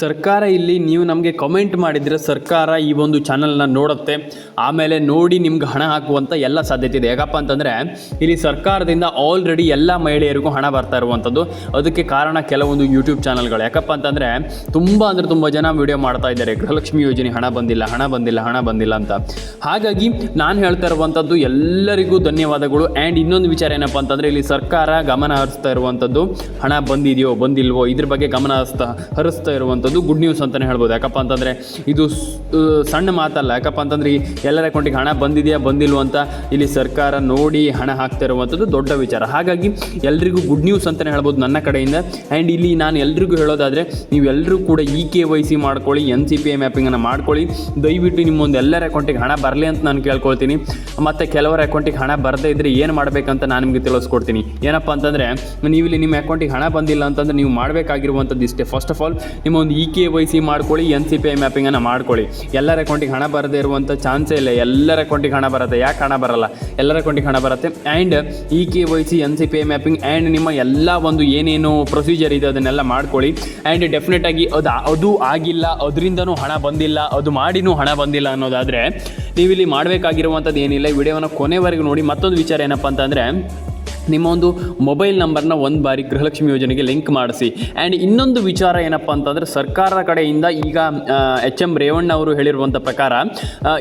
ಸರ್ಕಾರ ಇಲ್ಲಿ ನೀವು ನಮಗೆ ಕಮೆಂಟ್ ಮಾಡಿದರೆ ಸರ್ಕಾರ ಈ ಒಂದು ಚಾನಲ್ನ ನೋಡುತ್ತೆ. ಆಮೇಲೆ ನೋಡಿ ನಿಮ್ಗೆ ಹಣ ಹಾಕುವಂಥ ಎಲ್ಲ ಸಾಧ್ಯತೆ ಇದೆ. ಯಾಕಪ್ಪ ಅಂತಂದರೆ ಇಲ್ಲಿ ಸರ್ಕಾರದಿಂದ ಆಲ್ರೆಡಿ ಎಲ್ಲ ಮಹಿಳೆಯರಿಗೂ ಹಣ ಬರ್ತಾ ಇರುವಂಥದ್ದು ಅದಕ್ಕೆ ಕಾರಣ ಕೆಲವೊಂದು ಯೂಟ್ಯೂಬ್ ಚಾನಲ್ಗಳು ಯಾಕಪ್ಪ ಅಂತಂದರೆ ತುಂಬ ಅಂದರೆ ತುಂಬ ಜನ ವಿಡಿಯೋ ಮಾಡ್ತಾ ಇದ್ದಾರೆ. ಗೃಹಲಕ್ಷ್ಮಿ ಯೋಜನೆ ಹಣ ಬಂದಿಲ್ಲ ಹಣ ಬಂದಿಲ್ಲ ಹಣ ಬಂದಿಲ್ಲ ಅಂತ. ಹಾಗಾಗಿ ನಾನು ಹೇಳ್ತಾ ಇರುವಂಥದ್ದು ಎಲ್ಲರಿಗೂ ಧನ್ಯವಾದಗಳು. ಆ್ಯಂಡ್ ಇನ್ನೊಂದು ವಿಚಾರ ಏನಪ್ಪ ಅಂತಂದರೆ ಇಲ್ಲಿ ಸರ್ಕಾರ ಗಮನ ಹರಿಸ್ತಾ ಇರುವಂಥದ್ದು ಹಣ ಬಂದಿದೆಯೋ ಬಂದಿಲ್ವೋ, ಇದ್ರ ಬಗ್ಗೆ ಗಮನ ಹರಿಸ್ತಾ ಹರಿಸ್ತಾ ಇರುವಂಥದ್ದು ಗುಡ್ ನ್ಯೂಸ್ ಅಂತಲೇ ಹೇಳ್ಬೋದು. ಯಾಕಪ್ಪ ಅಂತಂದರೆ ಇದು ಸಣ್ಣ ಮಾತಲ್ಲ. ಯಾಕಪ್ಪ ಅಂತಂದರೆ ಈ ಎಲ್ಲರ ಅಕೌಂಟಿಗೆ ಹಣ ಬಂದಿದೆಯಾ ಬಂದಿಲ್ವ ಅಂತ ಇಲ್ಲಿ ಸರ್ಕಾರ ನೋಡಿ ಹಣ ಹಾಕ್ತಾ ಇರುವಂಥದ್ದು ದೊಡ್ಡ ವಿಚಾರ. ಹಾಗಾಗಿ ಎಲ್ರಿಗೂ ಗುಡ್ ನ್ಯೂಸ್ ಅಂತಲೇ ಹೇಳ್ಬೋದು ನನ್ನ ಕಡೆಯಿಂದ. ಆ್ಯಂಡ್ ಇಲ್ಲಿ ನಾನು ಎಲ್ರಿಗೂ ಹೇಳೋದಾದರೆ ನೀವೆಲ್ಲರೂ ಕೂಡ ಇ ಕೆ ವೈ ಸಿ ಮಾಡ್ಕೊಳ್ಳಿ, ಎನ್ ಸಿ ಪಿ ಐ ಮ್ಯಾಪಿಂಗನ್ನು ಮಾಡ್ಕೊಳ್ಳಿ. ದಯವಿಟ್ಟು ನಿಮ್ಮೊಂದು ಎಲ್ಲರ ಅಕೌಂಟಿಗೆ ಹಣ ಬರಲಿ ಅಂತ ನಾನು ಕೇಳ್ಕೊಳ್ತೀನಿ. ಮತ್ತು ಕೆಲವರ ಅಕೌಂಟಿಗೆ ಹಣ ಬರದೇ ಇದ್ದರೆ ಏನು ಮಾಡಬೇಕಂತ ನಾನು ನಿಮಗೆ ತಿಳಿಸ್ಕೊಡ್ತೀನಿ. ಏನಪ್ಪ ಅಂತಂದರೆ ನೀವು ಇಲ್ಲಿ ನಿಮ್ಮ ಅಕೌಂಟಿಗೆ ಹಣ ಬಂದಿಲ್ಲ ಅಂತಂದರೆ ನೀವು ಮಾಡಬೇಕಾಗಿರುವಂಥದ್ದು ಇಷ್ಟೇ. ಫಸ್ಟ್ ಆಫ್ ಆಲ್ ನಿಮ್ಮ ಒಂದು ಇ ಕೆ ವೈ ಸಿ ಮಾಡ್ಕೊಳ್ಳಿ ಎನ್ ಸಿ ಪಿ ಐ ಮ್ಯಾಪಿಂಗನ್ನು ಮಾಡ್ಕೊಳ್ಳಿ. ಎಲ್ಲರ ಅಕೌಂಟಿಗೆ ಹಣ ಬರದೇ ಇರುವಂಥ ಚಾನ್ಸೇ ಇಲ್ಲ. ಎಲ್ಲರ ಅಕೌಂಟಿಗೆ ಹಣ ಬರುತ್ತೆ. ಯಾಕೆ ಹಣ ಬರಲ್ಲ? ಎಲ್ಲರ ಅಕೌಂಟಿಗೆ ಹಣ ಬರುತ್ತೆ. And E K Y C N C P I mapping and ನಿಮ್ಮ ಎಲ್ಲ ಒಂದು ಏನೇನು ಪ್ರೊಸೀಜರ್ ಇದೆ ಅದನ್ನೆಲ್ಲ ಮಾಡ್ಕೊಳ್ಳಿ. ಆ್ಯಂಡ್ ಡೆಫಿನೆಟ್ ಆಗಿ ಅದು ಅದು ಆಗಿಲ್ಲ, ಅದರಿಂದನೂ ಹಣ ಬಂದಿಲ್ಲ, ಅದು ಮಾಡಿನೂ ಹಣ ಬಂದಿಲ್ಲ ಅನ್ನೋದಾದರೆ, ನೀವಿಲ್ಲಿ ಮಾಡಬೇಕಾಗಿರುವಂಥದ್ದು ಏನಿಲ್ಲ. ವಿಡಿಯೋನ ಕೊನೆವರೆಗೂ ನೋಡಿ. ಮತ್ತೊಂದು ವಿಚಾರ ಏನಪ್ಪ ಅಂತಂದರೆ ನಿಮ್ಮ ಒಂದು ಮೊಬೈಲ್ ನಂಬರ್ನ ಒಂದು ಬಾರಿ ಗೃಹಲಕ್ಷ್ಮಿ ಯೋಜನೆಗೆ ಲಿಂಕ್ ಮಾಡಿಸಿ. ಆ್ಯಂಡ್ ಇನ್ನೊಂದು ವಿಚಾರ ಏನಪ್ಪ ಅಂತಂದರೆ ಸರ್ಕಾರದ ಕಡೆಯಿಂದ ಈಗ ಎಚ್ ಎಂ ರೇವಣ್ಣ ಅವರು ಹೇಳಿರುವಂಥ ಪ್ರಕಾರ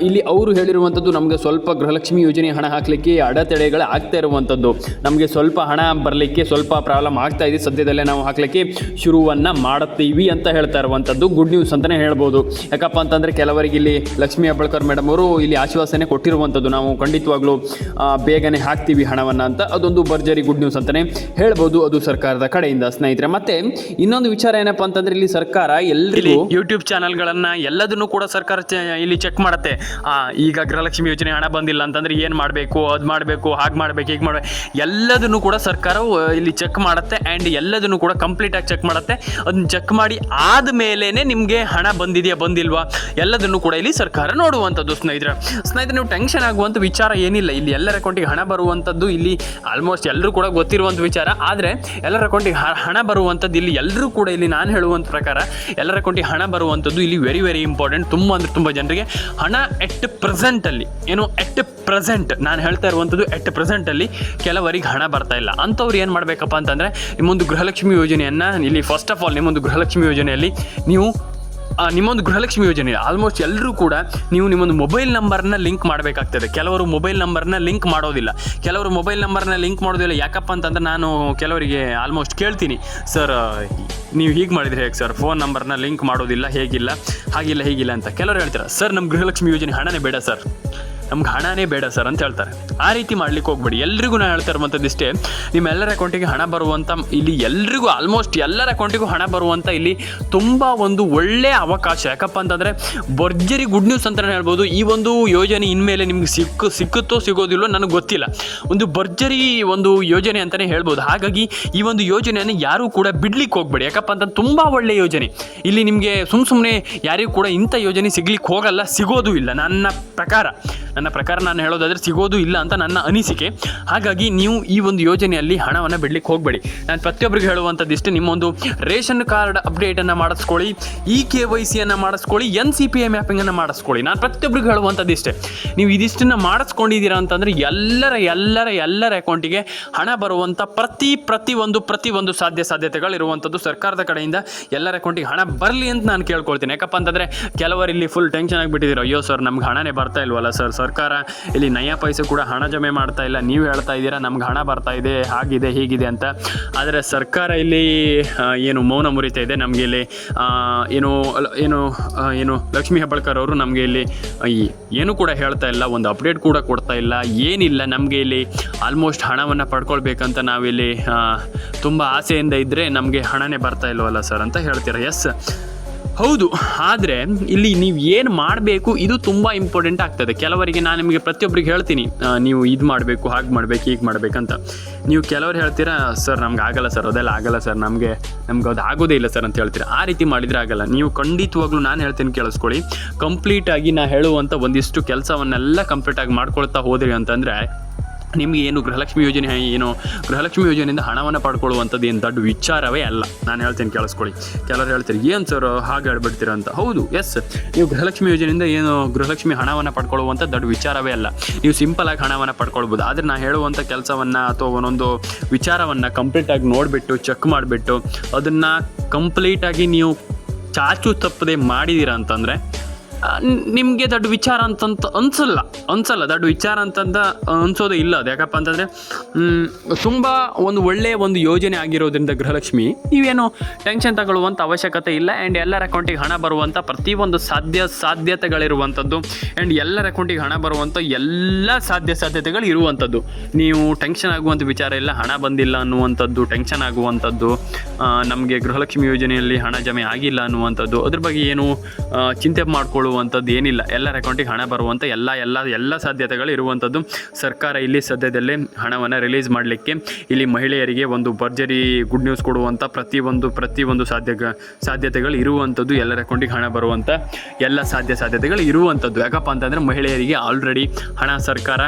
ಇಲ್ಲಿ ಅವರು ಹೇಳಿರುವಂಥದ್ದು ನಮಗೆ ಸ್ವಲ್ಪ ಗೃಹಲಕ್ಷ್ಮಿ ಯೋಜನೆ ಹಣ ಹಾಕಲಿಕ್ಕೆ ಅಡೆತಡೆಗಳು ಆಗ್ತಾ ಇರುವಂಥದ್ದು. ನಮಗೆ ಸ್ವಲ್ಪ ಹಣ ಬರಲಿಕ್ಕೆ ಸ್ವಲ್ಪ ಪ್ರಾಬ್ಲಮ್ ಆಗ್ತಾ ಇದೆ, ಸದ್ಯದಲ್ಲೇ ನಾವು ಹಾಕಲಿಕ್ಕೆ ಶುರುವನ್ನು ಮಾಡುತ್ತೀವಿ ಅಂತ ಹೇಳ್ತಾ ಇರುವಂಥದ್ದು ಗುಡ್ ನ್ಯೂಸ್ ಅಂತಲೇ ಹೇಳ್ಬೋದು. ಯಾಕಪ್ಪ ಅಂತಂದರೆ ಕೆಲವರಿಗೆ ಇಲ್ಲಿ ಲಕ್ಷ್ಮೀ ಹೆಬ್ಬಳ್ಕರ್ ಮೇಡಮ್ ಅವರು ಇಲ್ಲಿ ಆಶ್ವಾಸನೆ ಕೊಟ್ಟಿರುವಂಥದ್ದು. ನಾವು ಖಂಡಿತವಾಗ್ಲೂ ಬೇಗನೆ ಹಾಕ್ತೀವಿ ಹಣವನ್ನು ಅಂತ. ಅದೊಂದು ಭರ್ಜರಿ ಗುಡ್ ನ್ಯೂಸ್ ಅಂತಲೇ ಹೇಳ್ಬೋದು. ಅದು ಸರ್ಕಾರದ ಕಡೆಯಿಂದ ಸ್ನೇಹಿತರೆ. ಮತ್ತೆ ಇನ್ನೊಂದು ವಿಚಾರ ಏನಪ್ಪ ಅಂತಂದ್ರೆ ಇಲ್ಲಿ ಸರ್ಕಾರ ಎಲ್ಲರಿಗೂ ಯೂಟ್ಯೂಬ್ ಚಾನಲ್ಗಳನ್ನು ಎಲ್ಲದನ್ನು ಕೂಡ ಸರ್ಕಾರ ಇಲ್ಲಿ ಚೆಕ್ ಮಾಡುತ್ತೆ. ಈಗ ಗೃಹಲಕ್ಷ್ಮಿ ಯೋಜನೆ ಹಣ ಬಂದಿಲ್ಲ ಅಂತಂದ್ರೆ ಏನು ಮಾಡಬೇಕು, ಅದು ಮಾಡಬೇಕು, ಹಾಗೆ ಮಾಡಬೇಕು, ಹೀಗೆ ಮಾಡಬೇಕು. ಎಲ್ಲದನ್ನು ಕೂಡ ಸರ್ಕಾರವು ಇಲ್ಲಿ ಚೆಕ್ ಮಾಡುತ್ತೆ ಆ್ಯಂಡ್ ಎಲ್ಲದನ್ನು ಕೂಡ ಕಂಪ್ಲೀಟಾಗಿ ಚೆಕ್ ಮಾಡುತ್ತೆ. ಅದನ್ನ ಚೆಕ್ ಮಾಡಿ ಆದಮೇಲೆ ನಿಮಗೆ ಹಣ ಬಂದಿದೆಯಾ, ಬಂದಿಲ್ವಾ? ಎಲ್ಲದನ್ನು ಕೂಡ ಇಲ್ಲಿ ಸರ್ಕಾರ ನೋಡುವಂಥದ್ದು ಸ್ನೇಹಿತರೆ. ಸ್ನೇಹಿತರೆ, ನೀವು ಟೆನ್ಷನ್ ಆಗುವಂಥ ವಿಚಾರ ಏನಿಲ್ಲ. ಇಲ್ಲಿ ಎಲ್ಲರ ಅಕೌಂಟಿಗೆ ಹಣ ಬರುವಂಥದ್ದು ಇಲ್ಲಿ ಆಲ್ಮೋಸ್ಟ್ ಎಲ್ಲರೂ ಕೂಡ ಗೊತ್ತಿರುವಂಥ ವಿಚಾರ. ಆದರೆ ಎಲ್ಲರ ಅಕೌಂಟಿಗೆ ಹಣ ಬರುವಂಥದ್ದು ಇಲ್ಲಿ ಎಲ್ಲರೂ ಕೂಡ ಇಲ್ಲಿ ನಾನು ಹೇಳುವಂಥ ಪ್ರಕಾರ ಎಲ್ಲರ ಅಕೌಂಟಿಗೆ ಹಣ ಬರುವಂಥದ್ದು ಇಲ್ಲಿ ವೆರಿ ವೆರಿ ಇಂಪಾರ್ಟೆಂಟ್ ತುಂಬ ಅಂದರೆ ತುಂಬ ಜನರಿಗೆ ಹಣ ಎಟ್ ಪ್ರೆಸೆಂಟಲ್ಲಿ ಏನು ಎಟ್ ಪ್ರೆಸೆಂಟ್ ನಾನು ಹೇಳ್ತಾ ಇರುವಂಥದ್ದು ಎಟ್ ಪ್ರೆಸೆಂಟಲ್ಲಿ ಕೆಲವರಿಗೆ ಹಣ ಬರ್ತಾ ಇಲ್ಲ. ಅಂಥವ್ರು ಏನು ಮಾಡಬೇಕಪ್ಪ ಅಂತಂದರೆ ನಿಮ್ಮೊಂದು ಗೃಹಲಕ್ಷ್ಮಿ ಯೋಜನೆಯನ್ನು ಇಲ್ಲಿ ಫಸ್ಟ್ ಆಫ್ ಆಲ್ ನಿಮ್ಮೊಂದು ಗೃಹಲಕ್ಷ್ಮಿ ಯೋಜನೆಯಲ್ಲಿ ನೀವು ನಿಮ್ಮೊಂದು ಗೃಹಲಕ್ಷ್ಮಿ ಯೋಜನೆ ಆಲ್ಮೋಸ್ಟ್ ಎಲ್ಲರೂ ಕೂಡ ನೀವು ನಿಮ್ಮೊಂದು ಮೊಬೈಲ್ ನಂಬರ್ನ ಲಿಂಕ್ ಮಾಡಬೇಕಾಗ್ತದೆ. ಕೆಲವರು ಮೊಬೈಲ್ ನಂಬರ್ನ ಲಿಂಕ್ ಮಾಡೋದಿಲ್ಲ. ಕೆಲವರು ಮೊಬೈಲ್ ನಂಬರ್ನ ಲಿಂಕ್ ಮಾಡೋದಿಲ್ಲ. ಯಾಕಪ್ಪ ಅಂತಂದ್ರೆ ನಾನು ಕೆಲವರಿಗೆ ಆಲ್ಮೋಸ್ಟ್ ಕೇಳ್ತೀನಿ. ಸರ್ ನೀವು ಹೀಗೆ ಮಾಡಿದ್ರೆ ಹೇಗೆ ಸರ್ ಫೋನ್ ನಂಬರ್ನ ಲಿಂಕ್ ಮಾಡೋದಿಲ್ಲ, ಹೇಗಿಲ್ಲ, ಹಾಗಿಲ್ಲ, ಹೀಗಿಲ್ಲ ಅಂತ. ಕೆಲವರು ಹೇಳ್ತಾರೆ ಸರ್ ನಮ್ಮ ಗೃಹಲಕ್ಷ್ಮಿ ಯೋಜನೆ ಹಣನೇ ಬೇಡ ಸರ್ ನಮ್ಗೆ ಹಣನೇ ಬೇಡ ಸರ್ ಅಂತ ಹೇಳ್ತಾರೆ. ಆ ರೀತಿ ಮಾಡ್ಲಿಕ್ಕೆ ಹೋಗ್ಬೇಡಿ. ಎಲ್ರಿಗೂ ನಾನು ಹೇಳ್ತಾ ಇರುವಂಥದ್ದು ಇಷ್ಟೇ. ನಿಮ್ಮೆಲ್ಲರ ಅಕೌಂಟಿಗೆ ಹಣ ಬರುವಂಥ ಇಲ್ಲಿ ಎಲ್ರಿಗೂ ಆಲ್ಮೋಸ್ಟ್ ಎಲ್ಲರ ಅಕೌಂಟಿಗೂ ಹಣ ಬರುವಂಥ ಇಲ್ಲಿ ತುಂಬ ಒಂದು ಒಳ್ಳೆಯ ಅವಕಾಶ. ಯಾಕಪ್ಪ ಅಂತಂದರೆ ಭರ್ಜರಿ ಗುಡ್ ನ್ಯೂಸ್ ಅಂತಲೇ ಹೇಳ್ಬೋದು. ಈ ಒಂದು ಯೋಜನೆ ಇನ್ಮೇಲೆ ನಿಮ್ಗೆ ಸಿಕ್ಕು, ಸಿಕ್ಕುತ್ತೋ ಸಿಗೋದಿಲ್ಲೋ ನನಗೆ ಗೊತ್ತಿಲ್ಲ. ಒಂದು ಭರ್ಜರಿ ಒಂದು ಯೋಜನೆ ಅಂತಲೇ ಹೇಳ್ಬೋದು. ಹಾಗಾಗಿ ಈ ಒಂದು ಯೋಜನೆಯನ್ನು ಯಾರೂ ಕೂಡ ಬಿಡ್ಲಿಕ್ಕೆ ಹೋಗ್ಬೇಡಿ. ಯಾಕಪ್ಪ ಅಂತ ತುಂಬ ಒಳ್ಳೆಯ ಯೋಜನೆ. ಇಲ್ಲಿ ನಿಮಗೆ ಸುಮ್ಮ ಸುಮ್ಮನೆ ಯಾರಿಗೂ ಕೂಡ ಇಂಥ ಯೋಜನೆ ಸಿಗ್ಲಿಕ್ಕೆ ಹೋಗಲ್ಲ, ಸಿಗೋದು ಇಲ್ಲ ನನ್ನ ಪ್ರಕಾರ. ನನ್ನ ಪ್ರಕಾರ ನಾನು ಹೇಳೋದಾದರೆ ಸಿಗೋದು ಇಲ್ಲ ಅಂತ ನನ್ನ ಅನಿಸಿಕೆ. ಹಾಗಾಗಿ ನೀವು ಈ ಒಂದು ಯೋಜನೆಯಲ್ಲಿ ಹಣವನ್ನು ಬಿಡ್ಲಿಕ್ಕೆ ಹೋಗಬೇಡಿ. ನಾನು ಪ್ರತಿಯೊಬ್ಬರಿಗೆ ಹೇಳುವಂಥದ್ದು ಇಷ್ಟೇ ನಿಮ್ಮೊಂದು ರೇಷನ್ ಕಾರ್ಡ್ ಅಪ್ಡೇಟನ್ನು ಮಾಡಿಸ್ಕೊಳ್ಳಿ ಇ ಕೆ ವೈ ಸಿಯನ್ನು ಮಾಡಿಸ್ಕೊಳ್ಳಿ, ಎನ್ ಸಿ ಪಿ ಐ ಮ್ಯಾಪಿಂಗನ್ನು ಮಾಡಿಸ್ಕೊಳ್ಳಿ. ನಾನು ಪ್ರತಿಯೊಬ್ಬರಿಗೆ ಹೇಳುವಂಥದ್ದು ಇಷ್ಟೇ ನೀವು ಇದಿಷ್ಟನ್ನು ಮಾಡಿಸ್ಕೊಂಡಿದ್ದೀರಾ ಅಂತಂದರೆ ಎಲ್ಲರ ಎಲ್ಲರ ಎಲ್ಲರ ಅಕೌಂಟಿಗೆ ಹಣ ಬರುವಂಥ ಪ್ರತಿ ಪ್ರತಿ ಒಂದು ಪ್ರತಿ ಒಂದು ಸಾಧ್ಯ ಸಾಧ್ಯತೆಗಳು ಇರುವಂಥದ್ದು ಸರ್ಕಾರದ ಕಡೆಯಿಂದ ಎಲ್ಲರ ಅಕೌಂಟಿಗೆ ಹಣ ಬರಲಿ ಅಂತ ನಾನು ಕೇಳ್ಕೊಳ್ತೀನಿ. ಯಾಕಪ್ಪ ಅಂತಂದರೆ ಕೆಲವರು ಇಲ್ಲಿ ಫುಲ್ ಟೆನ್ಷನ್ ಆಗಿಬಿಟ್ಟಿದ್ದೀರೋ, ಅಯ್ಯೋ ಸರ್, ನಮ್ಗೆ ಹಣನೇ ಬರ್ತಾ ಇಲ್ವಲ್ಲ ಸರ್. ಸರ್ಕಾರ, ಇಲ್ಲಿ ನಯ ಪೈಸೆ ಕೂಡ ಹಣ ಜಮೆ ಮಾಡ್ತಾ ಇಲ್ಲ. ನೀವು ಹೇಳ್ತಾ ಇದ್ದೀರಾ, ನಮ್ಗೆ ಹಣ ಬರ್ತಾ ಇದೆ ಹಾಗಿದೆ ಹೀಗಿದೆ ಅಂತ. ಆದರೆ ಸರ್ಕಾರ ಇಲ್ಲಿ ಏನು ಮೌನ ಮುರಿತಾ ಇದೆ ನಮಗೆ ಇಲ್ಲಿ. ಏನು ಏನು ಏನು ಲಕ್ಷ್ಮೀ ಹೆಬ್ಬಳ್ಕರ್ ಅವರು ನಮಗೆ ಇಲ್ಲಿ ಏನು ಕೂಡ ಹೇಳ್ತಾ ಇಲ್ಲ, ಒಂದು ಅಪ್ಡೇಟ್ ಕೂಡ ಕೊಡ್ತಾ ಇಲ್ಲ. ಏನಿಲ್ಲ, ನಮಗೆ ಇಲ್ಲಿ ಆಲ್ಮೋಸ್ಟ್ ಹಣವನ್ನು ಪಡ್ಕೊಳ್ಬೇಕಂತ ನಾವಿಲ್ಲಿ ತುಂಬ ಆಸೆಯಿಂದ ಇದ್ದರೆ ನಮಗೆ ಹಣನೇ ಬರ್ತಾ ಇಲ್ವಲ್ಲ ಸರ್ ಅಂತ ಹೇಳ್ತೀರಾ? ಎಸ್ ಹೌದು, ಆದರೆ ಇಲ್ಲಿ ನೀವು ಏನು ಮಾಡಬೇಕು ಇದು ತುಂಬ ಇಂಪಾರ್ಟೆಂಟ್ ಆಗ್ತದೆ. ಕೆಲವರಿಗೆ ನಾನು ನಿಮಗೆ ಪ್ರತಿಯೊಬ್ಬರಿಗೆ ಹೇಳ್ತೀನಿ ನೀವು ಇದು ಮಾಡಬೇಕು, ಹಾಗೆ ಮಾಡಬೇಕು, ಹೀಗೆ ಮಾಡಬೇಕಂತ ನೀವು ಕೆಲವರು ಹೇಳ್ತೀರಾ, ಸರ್, ನಮ್ಗೆ ಆಗಲ್ಲ ಸರ್, ಅದೆಲ್ಲ ಆಗಲ್ಲ ಸರ್, ನಮಗೆ, ನಮ್ಗೆ ಅದು ಆಗೋದೇ ಇಲ್ಲ ಸರ್ ಅಂತ ಹೇಳ್ತೀರಾ. ಆ ರೀತಿ ಮಾಡಿದರೆ ಆಗಲ್ಲ. ನೀವು ಖಂಡಿತವಾಗ್ಲೂ ನಾನು ಹೇಳ್ತೀನಿ ಕೇಳಿಸ್ಕೊಳ್ಳಿ. ಕಂಪ್ಲೀಟಾಗಿ ನಾ ಹೇಳುವಂಥ ಒಂದಿಷ್ಟು ಕೆಲಸವನ್ನೆಲ್ಲ ಕಂಪ್ಲೀಟಾಗಿ ಮಾಡ್ಕೊಳ್ತಾ ಹೋದ್ರಿ ಅಂತಂದರೆ ನಿಮಗೆ ಏನು ಗೃಹಲಕ್ಷ್ಮಿ ಯೋಜನೆ, ಏನು ಗೃಹಲಕ್ಷ್ಮಿ ಯೋಜನೆಯಿಂದ ಹಣವನ್ನು ಪಡ್ಕೊಳ್ಳುವಂಥದ್ದು ಏನು ದೊಡ್ಡ ವಿಚಾರವೇ ಅಲ್ಲ. ನಾನು ಹೇಳ್ತೇನೆ ಕೇಳಿಸ್ಕೊಳ್ಳಿ. ಕೆಲವರು ಹೇಳ್ತಾರೆ, ಏನು ಸರ್ ಹಾಗೆ ಹೇಳ್ಬಿಡ್ತೀರ ಅಂತ? ಹೌದು ಎಸ್ ನೀವು ಗೃಹಲಕ್ಷ್ಮಿ ಯೋಜನೆಯಿಂದ ಏನು ಗೃಹಲಕ್ಷ್ಮಿ ಹಣವನ್ನು ಪಡ್ಕೊಳ್ಳುವಂಥ ದೊಡ್ಡ ವಿಚಾರವೇ ಅಲ್ಲ. ನೀವು ಸಿಂಪಲಾಗಿ ಹಣವನ್ನು ಪಡ್ಕೊಳ್ಬೋದು. ಆದರೆ ನಾನು ಹೇಳುವಂಥ ಕೆಲಸವನ್ನು ಅಥವಾ ಒಂದೊಂದು ವಿಚಾರವನ್ನು ಕಂಪ್ಲೀಟಾಗಿ ನೋಡಿಬಿಟ್ಟು ಚೆಕ್ ಮಾಡಿಬಿಟ್ಟು, ಅದನ್ನು ಕಂಪ್ಲೀಟಾಗಿ ನೀವು ಚಾಚು ತಪ್ಪದೆ ಮಾಡಿದ್ದೀರಾ ಅಂತಂದರೆ ನಿಮಗೆ ದೊಡ್ಡ ವಿಚಾರ ಅಂತಂತ ಅನ್ಸಲ್ಲ. ಅನ್ಸಲ್ಲ. ದೊಡ್ಡ ವಿಚಾರ ಅಂತಂದ ಅನ್ಸೋದೇ ಇಲ್ಲ ಅದು. ಯಾಕಪ್ಪ ಅಂತಂದರೆ ತುಂಬ ಒಂದು ಒಳ್ಳೆಯ ಒಂದು ಯೋಜನೆ ಆಗಿರೋದ್ರಿಂದ ಗೃಹಲಕ್ಷ್ಮಿ, ನೀವೇನು ಟೆನ್ಷನ್ ತಗೊಳ್ಳುವಂಥ ಅವಶ್ಯಕತೆ ಇಲ್ಲ. ಆ್ಯಂಡ್ ಎಲ್ಲರ ಅಕೌಂಟಿಗೆ ಹಣ ಬರುವಂಥ ಪ್ರತಿಯೊಂದು ಸಾಧ್ಯ ಸಾಧ್ಯತೆಗಳಿರುವಂಥದ್ದು ಆ್ಯಂಡ್ ಎಲ್ಲರ ಅಕೌಂಟಿಗೆ ಹಣ ಬರುವಂಥ ಎಲ್ಲ ಸಾಧ್ಯ ಸಾಧ್ಯತೆಗಳು ಇರುವಂಥದ್ದು ನೀವು ಟೆನ್ಷನ್ ಆಗುವಂಥ ವಿಚಾರ ಇಲ್ಲ. ಹಣ ಬಂದಿಲ್ಲ ಅನ್ನುವಂಥದ್ದು ಟೆನ್ಷನ್ ಆಗುವಂಥದ್ದು ನಮಗೆ ಗೃಹಲಕ್ಷ್ಮಿ ಯೋಜನೆಯಲ್ಲಿ ಹಣ ಜಮೆ ಆಗಿಲ್ಲ ಅನ್ನುವಂಥದ್ದು. ಅದ್ರ ಬಗ್ಗೆ ಏನು ಚಿಂತೆ ಚಿಂತೆ ಮಾಡ್ಕೊಳ್ಳುವಂಥದ್ದು ಏನಿಲ್ಲ. ಎಲ್ಲರ ಅಕೌಂಟಿಗೆ ಹಣ ಬರುವಂಥ ಎಲ್ಲ ಎಲ್ಲ ಎಲ್ಲ ಸಾಧ್ಯತೆಗಳು ಇರುವಂಥದ್ದು. ಸರ್ಕಾರ ಇಲ್ಲಿ ಸದ್ಯದಲ್ಲೇ ಹಣವನ್ನು ರಿಲೀಸ್ ಮಾಡಲಿಕ್ಕೆ ಇಲ್ಲಿ ಮಹಿಳೆಯರಿಗೆ ಒಂದು ಭರ್ಜರಿ ಗುಡ್ ನ್ಯೂಸ್ ಕೊಡುವಂಥ ಪ್ರತಿಯೊಂದು ಪ್ರತಿಯೊಂದು ಸಾಧ್ಯ ಸಾಧ್ಯತೆಗಳು ಇರುವಂಥದ್ದು. ಎಲ್ಲರ ಅಕೌಂಟಿಗೆ ಹಣ ಬರುವಂಥ ಎಲ್ಲ ಸಾಧ್ಯ ಸಾಧ್ಯತೆಗಳು ಇರುವಂಥದ್ದು. ಯಾಕಪ್ಪ ಅಂತಂದರೆ ಮಹಿಳೆಯರಿಗೆ ಆಲ್ರೆಡಿ ಹಣ ಸರ್ಕಾರ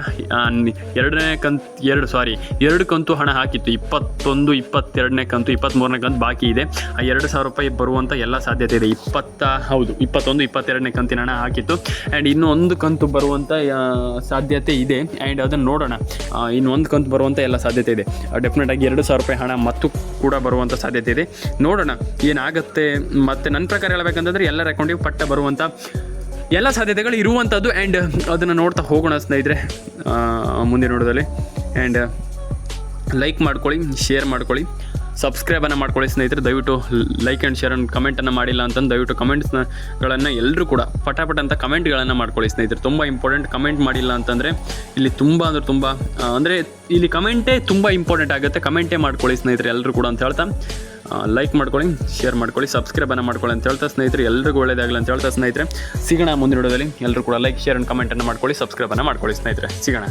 ಎರಡನೇ ಕಂತು, ಎರಡು ಸಾರಿ ಎರಡು ಕಂತು ಹಣ ಹಾಕಿತ್ತು. ಇಪ್ಪತ್ತೊಂದು, ಇಪ್ಪತ್ತೆರಡನೇ ಕಂತು ಇಪ್ಪತ್ತ್ಮೂರನೇ ಕಂತು ಬಾಕಿ ಇದೆ. ಆ, ಎರಡು ಸಾವಿರ ರೂಪಾಯಿ ಬರುವಂಥ ಎಲ್ಲ ಸಾಧ್ಯತೆ ಇದೆ. ಇಪ್ಪತ್ತ, ಹೌದು, ಇಪ್ಪತ್ತೊಂದು, ಇಪ್ಪತ್ತೆರಡನೇ ಕಂತಿನ ಹಣ ಹಾಕಿತ್ತು. ಆ್ಯಂಡ್ ಇನ್ನೂ ಒಂದು ಕಂತು ಬರುವಂಥ ಸಾಧ್ಯತೆ ಇದೆ. ಆ್ಯಂಡ್ ಅದನ್ನು ನೋಡೋಣ. ಇನ್ನು ಒಂದು ಕಂತು ಬರುವಂಥ ಎಲ್ಲ ಸಾಧ್ಯತೆ ಇದೆ. ಡೆಫಿನೆಟ್ ಆಗಿ ಎರಡು ಸಾವಿರ ರೂಪಾಯಿ ಹಣ ಮತ್ತು ಕೂಡ ಬರುವಂಥ ಸಾಧ್ಯತೆ ಇದೆ. ನೋಡೋಣ ಏನಾಗುತ್ತೆ ಮತ್ತು ನನ್ನ ಪ್ರಕಾರ ಹೇಳಬೇಕಂತಂದರೆ ಎಲ್ಲರ ಅಕೌಂಟಿಗೆ ಪಟ್ಟ ಬರುವಂಥ ಎಲ್ಲ ಸಾಧ್ಯತೆಗಳು ಇರುವಂಥದ್ದು ಆ್ಯಂಡ್ ಅದನ್ನು ನೋಡ್ತಾ ಹೋಗೋಣ ಸ್ನೇಹಿತರೆ ಮುಂದಿನ ಮುಂದೆ ನೋಡೋದಲ್ಲಿ ಆ್ಯಂಡ್ ಲೈಕ್ ಮಾಡ್ಕೊಳ್ಳಿ ಶೇರ್ ಮಾಡ್ಕೊಳ್ಳಿ. ಸಬ್ಸ್ಕ್ರೈಬನ್ನು ಮಾಡ್ಕೊಳ್ಳಿ ಸ್ನೇಹಿತರೆ, ದಯವಿಟ್ಟು ಲೈಕ್ ಆ್ಯಂಡ್ ಶೇರ್ ಆ್ಯಂಡ್ ಕಮೆಂಟನ್ನು ಮಾಡಿಲ್ಲ ಅಂತಂದು ದಯವಿಟ್ಟು ಕಮೆಂಟ್ಸ್ಗಳನ್ನು ಎಲ್ಲರೂ ಕೂಡ ಪಟಾಪಟ ಅಂತ ಕಮೆಂಟ್ಗಳನ್ನು ಮಾಡ್ಕೊಳ್ಳಿ ಸ್ನೇಹಿತರೆ. ತುಂಬ ಇಂಪಾರ್ಟೆಂಟ್ ಕಮೆಂಟ್ ಮಾಡಿಲ್ಲ ಅಂತಂದರೆ ಇಲ್ಲಿ ತುಂಬ ಅಂದ್ರೆ ತುಂಬ ಅಂದರೆ ಇಲ್ಲಿ ಕಮೆಂಟೇ ತುಂಬ ಇಂಪಾರ್ಟೆಂಟ್ ಆಗುತ್ತೆ. ಕಮೆಂಟೇ ಮಾಡ್ಕೊಳ್ಳಿ ಸ್ನೇಹಿತರೆ ಎಲ್ಲರೂ ಕೂಡ ಅಂತ ಹೇಳ್ತಾ ಲೈಕ್ ಮಾಡ್ಕೊಳ್ಳಿ ಶೇರ್ ಮಾಡ್ಕೊಳ್ಳಿ ಸಬ್ಸ್ಕ್ರೈಬನ್ನು ಮಾಡ್ಕೊಳ್ಳಿ ಅಂತ ಹೇಳ್ತಾ ಸ್ನೇಹಿತರೆ ಎಲ್ಲರಿಗೂ ಒಳ್ಳೇದಾಗಲಿ ಅಂತ ಹೇಳ್ತಾ ಸ್ನೇಹಿತರೆ. ಸಿಗೋಣ ಮುಂದಿನ ವಿಡಿಯೋದಲ್ಲಿ ಎಲ್ಲರೂ ಕೂಡ ಲೈಕ್ ಶೇರ್ ಆ್ಯಂಡ್ ಕಮೆಂಟನ್ನು ಮಾಡ್ಕೊಳ್ಳಿ ಸಬ್ಸ್ಕ್ರೈಬನ್ನು ಮಾಡ್ಕೊಳ್ಳಿ ಸ್ನೇಹಿತರೆ. ಸಿಗೋಣ.